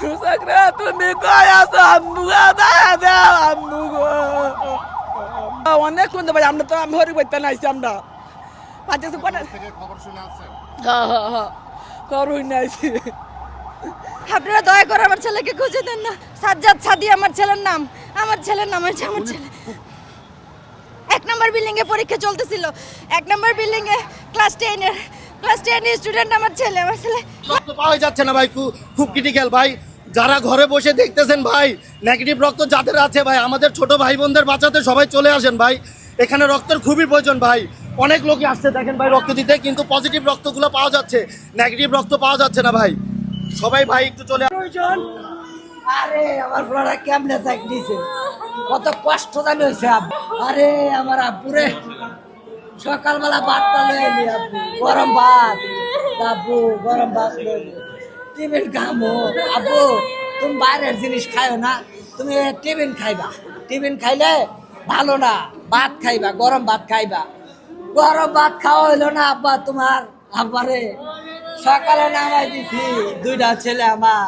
সাকরা তুমি কই আছো আম্মু গো দাও আম্মু গো অনেক কোন ভাই আমরা তো আমি হরি বইতে নাইছি আমরা পাঁচ খবর শুনে আসছেন হ্যাঁ হ্যাঁ হ্যাঁ করুই নাইছি আপনারা দয়া করে আমার ছেলেকে খুঁজে দেন না সাজ্জাদ সাদি আমার ছেলের নাম আমার ছেলের নাম হচ্ছে আমার ছেলে এক নম্বর বিল্ডিং এ পরীক্ষা চলতেছিল। এক নম্বর বিল্ডিং এ ক্লাস টেনের ক্লাস টেনের স্টুডেন্ট আমার ছেলে আমার ছেলে। পাওয়া যাচ্ছে না ভাই খুব ক্রিটিক্যাল ভাই। যারা ঘরে বসে দেখতেছেন ভাই নেগেটিভ রক্ত যাদের আছে ভাই, আমাদের ছোট ভাই বোনদের বাঁচাতে সবাই চলে আসেন ভাই। এখানে রক্তের খুবই প্রয়োজন ভাই। অনেক লোকই আসছে, দেখেন ভাই রক্ত দিতে, কিন্তু পজিটিভ রক্তগুলো পাওয়া যাচ্ছে। নেগেটিভ রক্ত পাওয়া যাচ্ছে না ভাই। সবাই ভাই একটু চলে প্রয়োজন? আরে, আমার কেমনে চাক কত কষ্ট জানি হয়েছে আরে, আমার আব্বুরে। সকালবেলা ভাতটা লয়ে গরম ভাত। আব্বু, গরম ভাত টিফিন খামো। আব্বু, তুমি বাইরের জিনিস খাইও না, তুমি টিফিন খাইবা। টিফিন খাইলে ভালো না, ভাত খাইবা, গরম ভাত খাইবা। গরম ভাত খাওয়া হইল না, আব্বা, তোমার? আব্বারে, সকালে নামাই দিছি, দুইটা ছেলে আমার।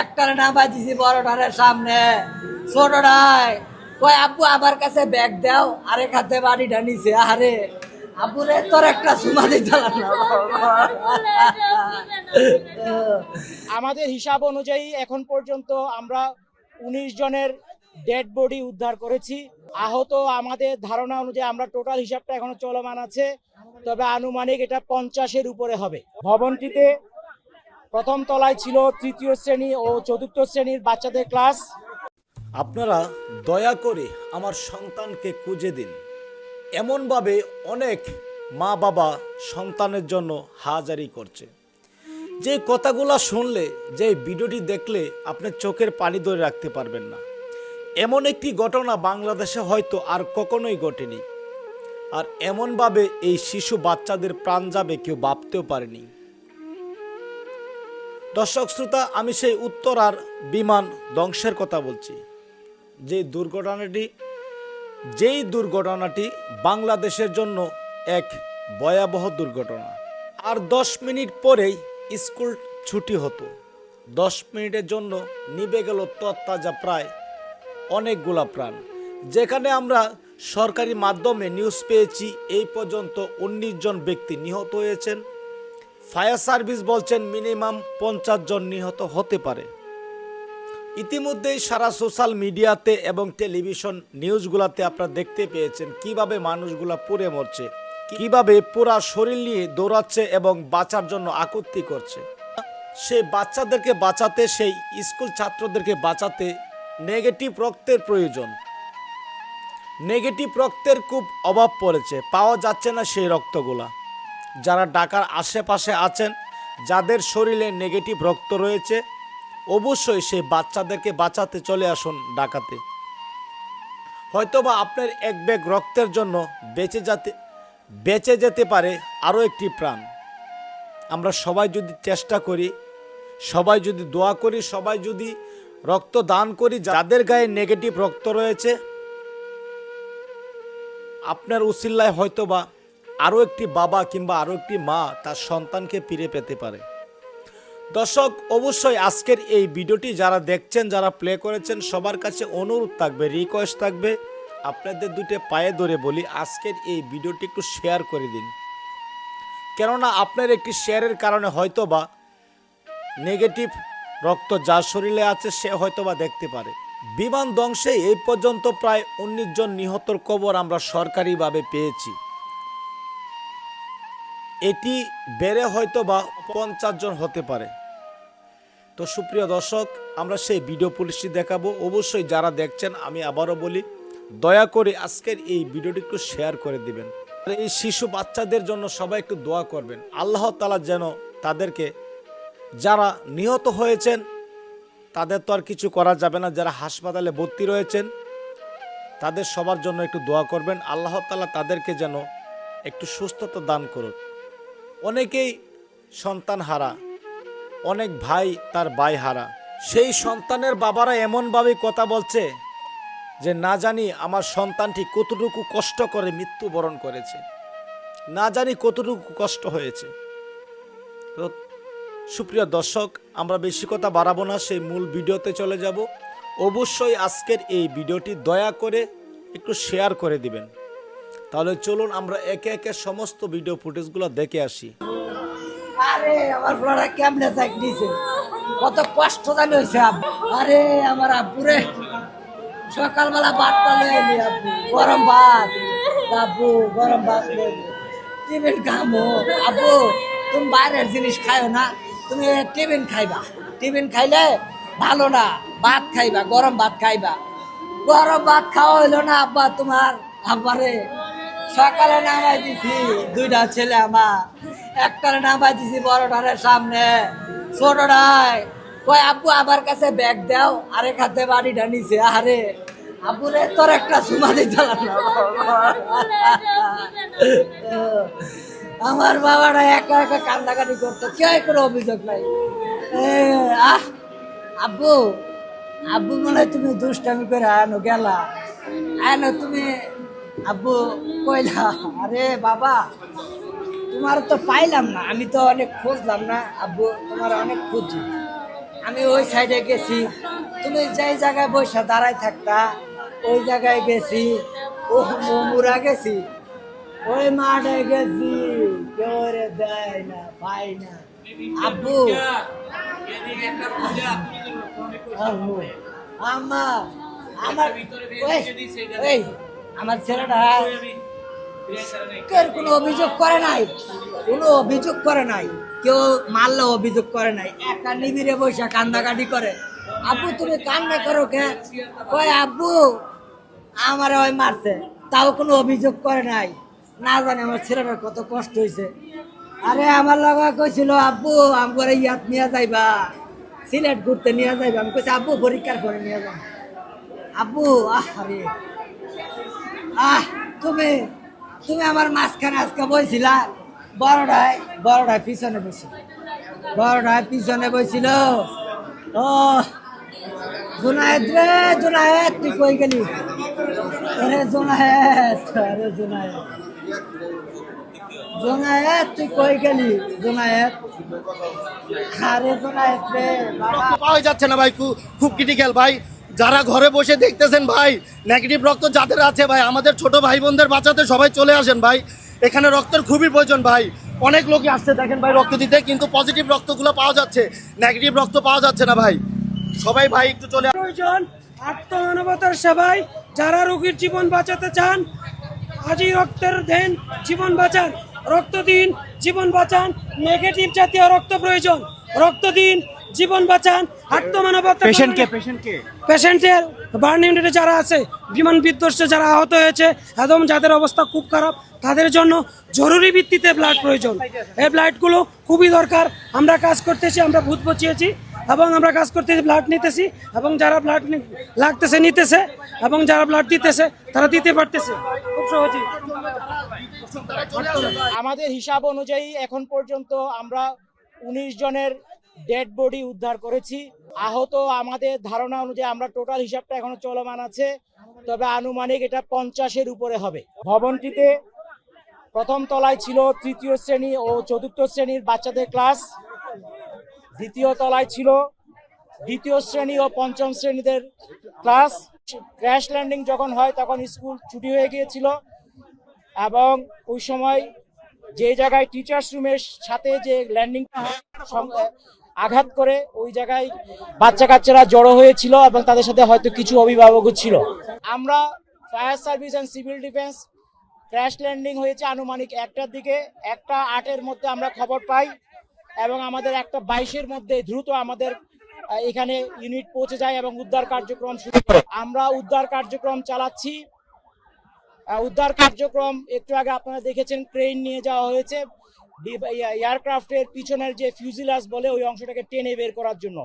একটারে নামাই দিছি বড়টারের সামনে। ছোটটায়, কয়, আব্বু, আমার কাছে ব্যাগ দাও, আরেক হাতে বাড়িটা নিছে আরে আব্বুরে তোর একটা সুমা দিতে আমাদের হিসাব অনুযায়ী এখন পর্যন্ত আমরা উনিশ জনের ডেড বডি উদ্ধার করেছি। আহত আমাদের ধারণা অনুযায়ী আমরা টোটাল হিসাবটা এখনও চলমান আছে তবে আনুমানিক এটা পঞ্চাশের উপরে হবে। ভবনটিতে প্রথম তলায় ছিল তৃতীয় শ্রেণি ও চতুর্থ শ্রেণির বাচ্চাদের ক্লাস। আপনারা দয়া করে আমার সন্তানকে খুঁজে দিন। এমনভাবে অনেক মা বাবা সন্তানের জন্য হাজারি করছে। যে কথাগুলো শুনলে, যে ভিডিওটি দেখলে আপনি চোখের পানি ধরে রাখতে পারবেন না। এমন একটি ঘটনা বাংলাদেশে হয়তো আর কখনোই ঘটেনি। আর এমনভাবে এই শিশু বাচ্চাদের প্রাণ যাবে কেউ ভাবতেও পারেনি। দর্শক শ্রোতা, আমি সেই উত্তরার বিমান ধ্বংসের কথা বলছি। যে দুর্ঘটনাটি যেই দুর্ঘটনাটি বাংলাদেশের জন্য এক ভয়াবহ দুর্ঘটনা। আর দশ মিনিট পরেই স্কুল ছুটি হতো। দশ মিনিটের জন্য নিবে গেল তত্তাজা প্রায় অনেকগুলা প্রাণ। যেখানে আমরা সরকারি মাধ্যমে নিউজ পেয়েছি, এই পর্যন্ত উনিশ জন ব্যক্তি নিহত হয়েছেন। ফায়ার সার্ভিস বলছেন মিনিমাম পঞ্চাশ জন নিহত হতে পারে। ইতিমধ্যেই সারা সোশ্যাল মিডিয়াতে এবং টেলিভিশন নিউজগুলাতে আপনারা দেখতে পেয়েছেন কীভাবে মানুষগুলা পুড়ে মরছে, কীভাবে পুরা শরীর নিয়ে দৌড়াচ্ছে এবং বাঁচার জন্য আকুতি করছে। সেই বাচ্চাদেরকে বাঁচাতে, সেই স্কুল ছাত্রদেরকে বাঁচাতে নেগেটিভ রক্তের প্রয়োজন। নেগেটিভ রক্তের খুব অভাব পড়েছে, পাওয়া যাচ্ছে না সেই রক্তগুলা। যারা ঢাকার আশেপাশে আছেন, যাদের শরীরে নেগেটিভ রক্ত রয়েছে অবশ্যই সেই বাচ্চাদেরকে বাঁচাতে চলে আসুন ডাকাতে হয়তোবা আপনার এক ব্যাগ রক্তের জন্য বেঁচে যেতে বেঁচে যেতে পারে আরও একটি প্রাণ। আমরা সবাই যদি চেষ্টা করি, সবাই যদি দোয়া করি, সবাই যদি রক্ত দান করি, যাদের গায়ে নেগেটিভ রক্ত রয়েছে, আপনার উসিল্লায় হয়তোবা আরও একটি বাবা কিংবা আরও একটি মা তার সন্তানকে ফিরে পেতে পারে। দর্শক, অবশ্যই আজকের এই ভিডিওটি যারা দেখছেন, যারা প্লে করেছেন, সবার কাছে অনুরোধ থাকবে রিকোয়েস্ট থাকবে। আপনাদের দুটো পায়ে ধরে বলি, আজকের এই ভিডিওটি একটু শেয়ার করে দিন। কেননা আপনার একটি শেয়ারের কারণে হয়তোবা নেগেটিভ রক্ত যার শরীরে আছে, সে হয়তোবা দেখতে পারে। বিমান ধ্বংসে এই পর্যন্ত প্রায় উনিশ জন নিহতর কবর আমরা সরকারিভাবে পেয়েছি। এটি বেড়ে হয়তো বা পঞ্চাশ জন হতে পারে। তো সুপ্রিয় দর্শক, আমরা সেই ভিডিও পুলিশটি দেখাবো। অবশ্যই যারা দেখছেন, আমি আবারও বলি, দয়া করে আজকের এই ভিডিওটি একটু শেয়ার করে দিবেন। এই শিশু বাচ্চাদের জন্য সবাই একটু দোয়া করবেন। আল্লাহ তালা যেন তাদেরকে, যারা নিহত হয়েছেন, তাদের তো আর কিছু করা যাবে না। যারা হাসপাতালে ভর্তি রয়েছেন, তাদের সবার জন্য একটু দোয়া করবেন। আল্লাহ তালা তাদেরকে যেন একটু সুস্থতা দান করুন অনেকেই সন্তান হারা, অনেক ভাই তার ভাই হারা। সেই সন্তানের বাবারা এমনভাবে কথা বলছে যে, না জানি আমার সন্তানটি কতটুকু কষ্ট করে মৃত্যুবরণ করেছে। না জানি কতটুকু কষ্ট হয়েছে। সুপ্রিয় দর্শক, আমরা বেশি কথা বাড়াবো না, সেই মূল ভিডিওতে চলে যাব। অবশ্যই আজকের এই ভিডিওটি দয়া করে একটু শেয়ার করে দিবেন। তাহলে চলুন আমরা একে একে সমস্ত ভিডিও ফুটেজগুলো দেখে আসি। আরে, আমার ফ্লোরা কেমনে চাক দিছে কত কষ্ট জানি হয়েছে আরে, আমার আব্বুরে। সকালবেলা ভাতটা লয়ে এলি আব্বু। গরম ভাত। আব্বু, গরম ভাত টিফিন খামো। আব্বু, তুমি বাইরের জিনিস খাইও না। তুমি টিফিন খাইবা। টিফিন খাইলে ভালো না। ভাত খাইবা, গরম ভাত খাইবা। গরম ভাত খাওয়া হইল না আব্বা তোমার। আব্বারে সকালে নামাই দিছি, দুইটা ছেলে আমার। একটারে নামাই দিছি বড়টারের সামনে। ছোটটায় কয়, আব্বু, আমার কাছে ব্যাগ দাও আরে খাতে বাড়িটা নিছে। আরে, আব্বুরে, তোর একটা সুমা দিতে আমার বাবাটা একা একা কান্দাকাটি করতো, কেউ কোনো অভিযোগ নাই। আহ, আব্বু আব্বু মনে হয় তুমি দুষ্টামি করে আনো, গেলা। আনো, তুমি আব্বু কইলা, আরে বাবা, তোমার তো পাইলাম না, আমি তো অনেক খুঁজলাম না, আব্বু, তোমার অনেক খুঁজি। আমি ওই সাইডে গেছি, তুমি যেই জায়গায় বসে দাঁড়ায় থাকতা, ওই জায়গায় গেছি ও মুরা গেছি। ওই মাঠে গেছি কেউ দেয় না পাই না। আব্বু আমার আমার আমার ছেলেটা কেউ কোনো অভিযোগ করে নাই, কোনো অভিযোগ করে নাই, কেউ মারলে অভিযোগ করে নাই, একা নিবিড়ে বসে কান্দাকাটি করে। আব্বু, তুমি কান্না করো কে? কয়, আব্বু, আমার ওই মারছে, তাও কোনো অভিযোগ করে নাই। না জানে আমার ছেলেটার কত কষ্ট হয়েছে। আরে আমার লগা কইছিল, আব্বু আমার ইয়াত নিয়ে যাইবা, সিলেট ঘুরতে নিয়ে যাইবা। আমি কইছি, আব্বু, পরীক্ষার পরে নিয়ে যাব আব্বু আহ আরে আহ, তুমি তুমি আমার মাঝখানে আজকে বইছিলা, বড়টায় বড়টায় পিছনে বসছিল বড়টায় পিছনে বইছিল। ও, জুনায়েদ রে, জুনায়েদ, তুই কই গেলি? আরে জুনায়েদ আরে জুনায়েদ। জুনায়েদ, তুই কই গেলি? জুনায়েদ। আরে জুনায়েদ রে, বাবা। পাওয়া যাচ্ছে না ভাই, খুব ক্রিটিক্যাল ভাই। যারা ঘরে বসে দেখতেছেন ভাই নেগেটিভ রক্ত যাদের আছে ভাই আমাদের ছোট ভাই বোনদের বাঁচাতে সবাই চলে আসেন ভাই। এখানে রক্তের খুবই প্রয়োজন ভাই। অনেক লোকই আসছে দেখেন ভাই রক্ত দিতে কিন্তু পজিটিভ রক্তগুলো পাওয়া যাচ্ছে। নেগেটিভ রক্ত পাওয়া যাচ্ছে না ভাই। সবাই ভাই একটু চলে প্রয়োজন আত্মমানবতার সেবায় যারা রোগীর জীবন বাঁচাতে চান আজই রক্তের দেন জীবন বাঁচান। রক্ত দিন জীবন বাঁচান। নেগেটিভ জাতীয় রক্ত প্রয়োজন। রক্ত দিন জীবন বাঁচান। আত্মমানবতা পেশেন্টকে পেশেন্টকে পেশেন্টের বার্ন ইউনিটে যারা আছে, বিমান বিধ্বস্তে যারা আহত হয়েছে, একদম যাদের অবস্থা খুব খারাপ, তাদের জন্য জরুরি ভিত্তিতে ব্লাড প্রয়োজন। এই ব্লাডগুলো খুবই দরকার। আমরা কাজ করতেছি, আমরা ভূত বচিয়েছি এবং আমরা কাজ করতেছি ব্লাড নিতেছি এবং যারা ব্লাড লাগতেছে, নিতেছে এবং যারা ব্লাড দিতেছে, তারা দিতে পারতেছে। খুব সহজেই। আমাদের হিসাব অনুযায়ী এখন পর্যন্ত আমরা উনিশ জনের ডেড বডি উদ্ধার করেছি। আহত আমাদের ধারণা অনুযায়ী আমরা টোটাল হিসাবটা এখনও চলমান আছে। তবে আনুমানিক এটা পঞ্চাশের উপরে হবে। ভবনটিতে প্রথম তলায় ছিল তৃতীয় শ্রেণি ও চতুর্থ শ্রেণির বাচ্চাদের ক্লাস। দ্বিতীয় তলায় ছিল দ্বিতীয় শ্রেণি ও পঞ্চম শ্রেণীদের ক্লাস। ক্র্যাশ ল্যান্ডিং যখন হয় তখন স্কুল ছুটি হয়ে গিয়েছিল এবং ওই সময় যে জায়গায় টিচার্স রুমের সাথে যে ল্যান্ডিংটা হয় আঘাত করে ওই জায়গায় বাচ্চা কাচ্চারা জড়ো হয়েছিল এবং তাদের সাথে হয়তো কিছু অভিভাবকও ছিল। আমরা fire service and civil defence crash landing হয়েছে আনুমানিক একটার দিকে, একটা আটের মধ্যে আমরা খবর পাই এবং আমাদের একটা বাইশের মধ্যে দ্রুত আমাদের এখানে ইউনিট পৌঁছে যায় এবং উদ্ধার কার্যক্রম শুরু করে। আমরা উদ্ধার কার্যক্রম চালাচ্ছি। উদ্ধার কার্যক্রম একটু আগে আপনারা দেখেছেন ক্রেন নিয়ে যাওয়া হয়েছে। এয়ারক্রাফটের পিছনের যে ফিউজিলাস বলে, ওই অংশটাকে টেনে বের করার জন্য।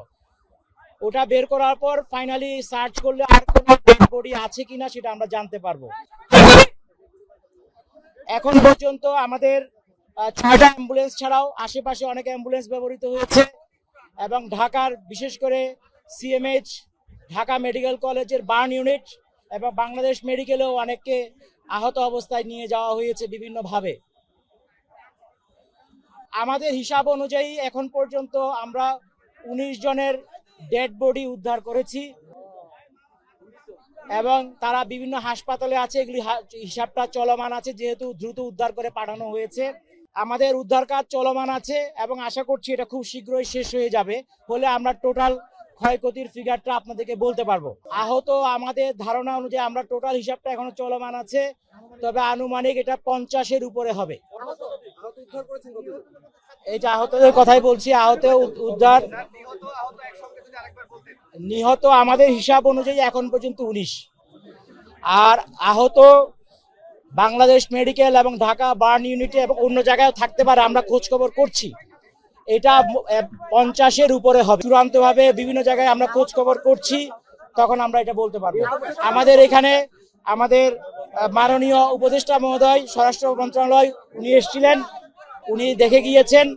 ওটা বের করার পর ফাইনালি সার্চ করলে আর কোনো ডেড বডি আছে কিনা সেটা আমরা জানতে পারব। এখন পর্যন্ত আমাদের ছয়টা অ্যাম্বুলেন্স ছাড়াও আশেপাশে অনেক অ্যাম্বুলেন্স ব্যবহৃত হয়েছে এবং ঢাকার বিশেষ করে সিএমএইচ ঢাকা মেডিকেল কলেজের বার্ন ইউনিট এবং বাংলাদেশ মেডিকেলেও অনেককে আহত অবস্থায় নিয়ে যাওয়া হয়েছে বিভিন্নভাবে। আমাদের হিসাব অনুযায়ী এখন পর্যন্ত আমরা উনিশ জনের ডেড বডি উদ্ধার করেছি। এবং তারা বিভিন্ন হাসপাতালে আছে, এগুলি হিসাবটা চলমান আছে, যেহেতু দ্রুত উদ্ধার করে পাঠানো হয়েছে। আমাদের উদ্ধার কাজ চলমান আছে এবং আশা করছি এটা খুব শীঘ্রই শেষ হয়ে যাবে। হলে আমরা টোটাল ক্ষয়ক্ষতির ফিগারটা আপনাদেরকে বলতে পারব। আহত আমাদের ধারণা অনুযায়ী আমরা টোটাল হিসাবটা এখনও চলমান আছে, তবে আনুমানিক এটা পঞ্চাশের উপরে হবে। এই যে আহতদের কথাই বলছি, আহত উদ্ধার। নিহত আমাদের হিসাব অনুযায়ী এখন পর্যন্ত উনিশ। আর আহত বাংলাদেশ মেডিকেল এবং ঢাকা বার্ন ইউনিটে এবং অন্য জায়গায় থাকতে পারে, আমরা খোঁজ খবর করছি। এটা পঞ্চাশের উপরে হবে। চূড়ান্তভাবে বিভিন্ন জায়গায় আমরা খোঁজ খবর করছি, তখন আমরা এটা বলতে পারব। আমাদের এখানে আমাদের মাননীয় উপদেষ্টা মহোদয়, স্বরাষ্ট্র মন্ত্রণালয় উনি এসেছিলেন। উনি দেখে গিয়েছেন।